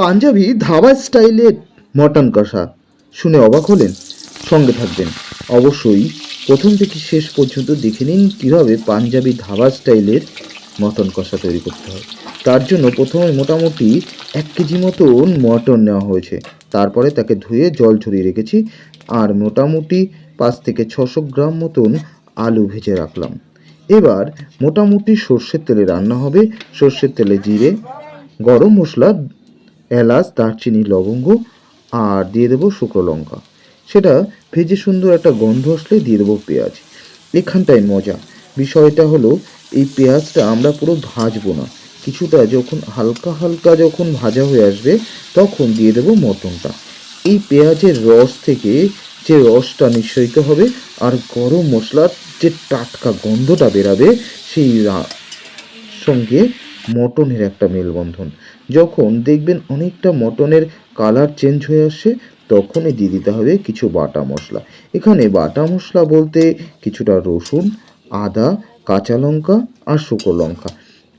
পাঞ্জাবি ধাবা স্টাইলের মটন কষা। শুনে অবাক হলেন, সঙ্গে থাকবেন। অবশ্যই প্রথম থেকে শেষ পর্যন্ত দেখে নিন কীভাবে পাঞ্জাবি ধাবা স্টাইলের মটন কষা তৈরি করতে হয়। তার জন্য প্রথমে মোটামুটি এক কেজি মতন মটন নেওয়া হয়েছে। তারপরে তাকে ধুয়ে জল ছড়িয়ে রেখেছি আর মোটামুটি পাঁচ থেকে ছশো গ্রাম মতন আলু ভেজে রাখলাম। এবার মোটামুটি সর্ষের তেলে রান্না হবে। সর্ষের তেলে জিরে, গরম মশলা এলাচ, দারচিনি, লবঙ্গ আর দিয়ে দেবো শুকনো লঙ্কা। সেটা ভেজে সুন্দর একটা গন্ধ আসলে দিয়ে দেবো পেঁয়াজ। এখানটায় মজা। বিষয়টা হলো, এই পেঁয়াজটা আমরা পুরো ভাজবো না। কিছুটা যখন হালকা হালকা যখন ভাজা হয়ে আসবে, তখন দিয়ে দেবো মটনটা। এই পেঁয়াজের রস থেকে যে রসটা নিঃসরিত হবে আর গরম মশলার যে টাটকা গন্ধটা বেরাবে, সেই সঙ্গে মটনের একটা মেলবন্ধন। যখন দেখবেন অনেকটা মটনের কালার চেঞ্জ হয়ে আসছে তখনই দিয়ে দিতে হবে কিছু বাটা মশলা। এখানে বাটা মশলা বলতে কিছুটা রসুন, আদা, কাঁচা লঙ্কা আর শুকনো লঙ্কা।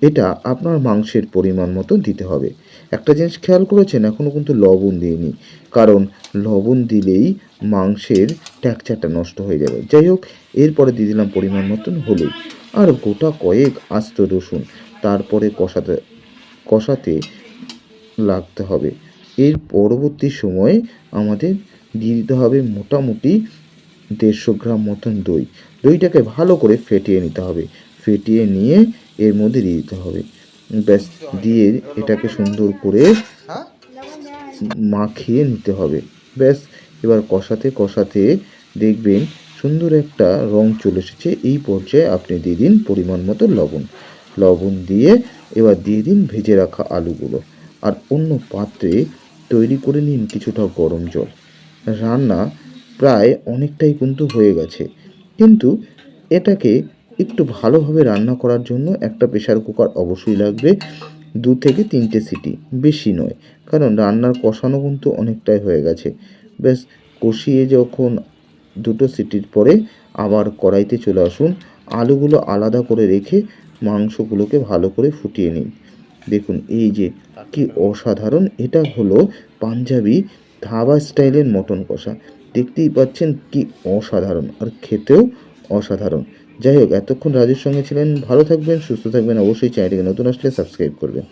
এটা আপনার মাংসের পরিমাণ মতো দিতে হবে। একটা জিনিস খেয়াল করেছেন এখনও কিন্তু লবণ দিইনি। কারণ লবণ দিলেই মাংসের ট্যাকচারটা নষ্ট হয়ে যাবে। যাই হোক, এরপরে দিয়ে দিলাম পরিমাণ মতন হলুদ। আর গোটা কয়েক আস্ত রসুন। তারপরে কষাতে কষাতে লাগতে হবে। এর পরবর্তী সময়ে আমাদের দিয়ে দিতে হবে মোটামুটি দেড়শো গ্রাম মতন দই। দইটাকে ভালো করে ফেটিয়ে নিতে হবে। ফেটিয়ে নিয়ে এর মধ্যে দিয়ে দিতে হবে। ব্যাস, দিয়ে এটাকে সুন্দর করে মাখিয়ে নিতে হবে। ব্যাস, এবার কষাতে কষাতে দেখবেন সুন্দর একটা রং চলে এসেছে। এই পর্যায়ে আপনি দিয়ে দিন পরিমাণ মতো লবণ। লবণ দিয়ে এবার দিয়ে দিন ভেজে রাখা আলুগুলো। আর অন্য পাত্রে তৈরি করে নিন কিছুটা গরম জল। রান্না প্রায় অনেকটাই কিন্তু হয়ে গেছে। কিন্তু এটাকে একটু ভালোভাবে রান্না করার জন্য একটা প্রেশার কুকার অবশ্যই লাগবে, দু থেকে তিনটে সিটি। বেশি নয়, কারণ রান্নার কষানো কিন্তু অনেকটাই হয়ে গেছে। ব্যাস, কষিয়ে যখন দুটো সিটির পরে আবার কড়াইতে চলে আসুন, আলুগুলো আলাদা করে রেখে মাংসগুলোকে ভালো করে ফুটিয়ে নিন। দেখুন, এই যে কি অসাধারণ, এটা হলো পাঞ্জাবি ধাবা স্টাইলের মটন কষা। দেখতেই পাচ্ছেন কি অসাধারণ আর খেতেও অসাধারণ। যাই হোক, এতক্ষণ রাজুর সঙ্গে ছিলেন। ভালো থাকবেন, সুস্থ থাকবেন। অবশ্যই চ্যানেলটিকে নতুন আসলে সাবস্ক্রাইব করবেন।